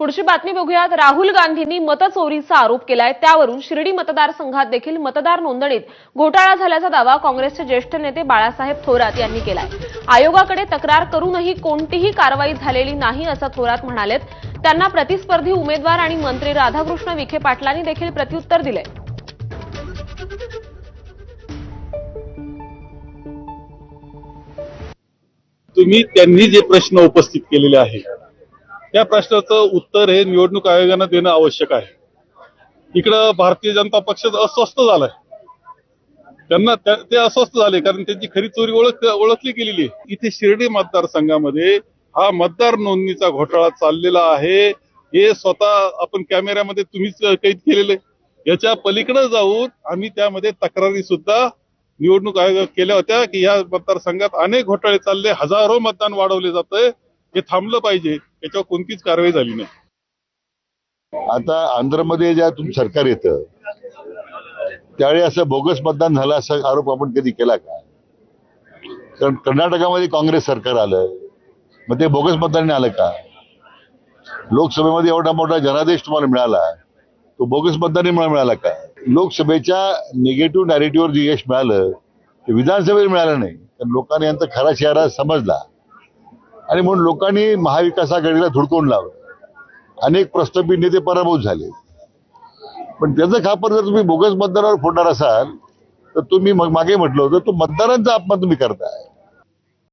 पुढची बातमी बघूयात. राहुल गांधींनी मतचोरीचा आरोप केलाय. त्यावरून शिर्डी मतदारसंघात देखील मतदार नोंदणीत घोटाळा झाल्याचा दावा काँग्रेसचे ज्येष्ठ नेते बाळासाहेब थोरात यांनी केलाय. आयोगाकडे तक्रार करूनही कोणतीही कारवाई झालेली नाही असं थोरात म्हणालेत. त्यांना प्रतिस्पर्धी उमेदवार आणि मंत्री राधाकृष्ण विखे पाटलांनी देखील प्रत्युत्तर दिले तुम्ही त्यांनी जे प्रश्न उपस्थित केलेले आहेत या प्रश्नाचं उत्तर हे निवडणूक आयोगानं देणं आवश्यक आहे. इकडं भारतीय जनता पक्ष अस्वस्थ झालाय. त्यांना त्या- ते अस्वस्थ झाले कारण त्यांची खरी चोरी ओळख ओळखली गेलेली इथे शिर्डी मतदारसंघामध्ये हा मतदार नोंदणीचा घोटाळा चाललेला आहे. हे स्वतः आपण कॅमेऱ्यामध्ये तुम्हीच कैद केलेले. याच्या पलीकडे जाऊन आम्ही त्यामध्ये तक्रारी सुद्धा निवडणूक आयोग केल्या होत्या की या मतदारसंघात अनेक घोटाळे चालले. हजारो मतदान वाढवले जाते हे थांबलं पाहिजे. याच्यावर कोणतीच कारवाई झाली नाही. आता आंध्रमध्ये ज्या तुम सरकार येतं त्यावेळी असं बोगस मतदान झालं असा आरोप आपण कधी केला का? कारण कर्नाटकामध्ये काँग्रेस सरकार आलं मग ते बोगस मतदान आलं का? लोकसभेमध्ये एवढा मोठा जनादेश तुम्हाला मिळाला तो बोगस मतदानी मिळाला का? लोकसभेच्या निगेटिव्ह नॅरेटिव्हवर जे यश मिळालं ते विधानसभेत मिळालं नाही तर लोकांनी यांचा खरा चेहरा समजला. आणि म्हणून लोकांनी महाविकास आघाडीला धुडकून लावलं. अनेक प्रस्थापित नेते पराभूत झाले. पण त्याचं खापर जर तुम्ही बोगस मतदारावर फोडणार असाल तर तुम्ही मग मागे म्हटलं होतं तो मतदारांचा अपमान तुम्ही करताय.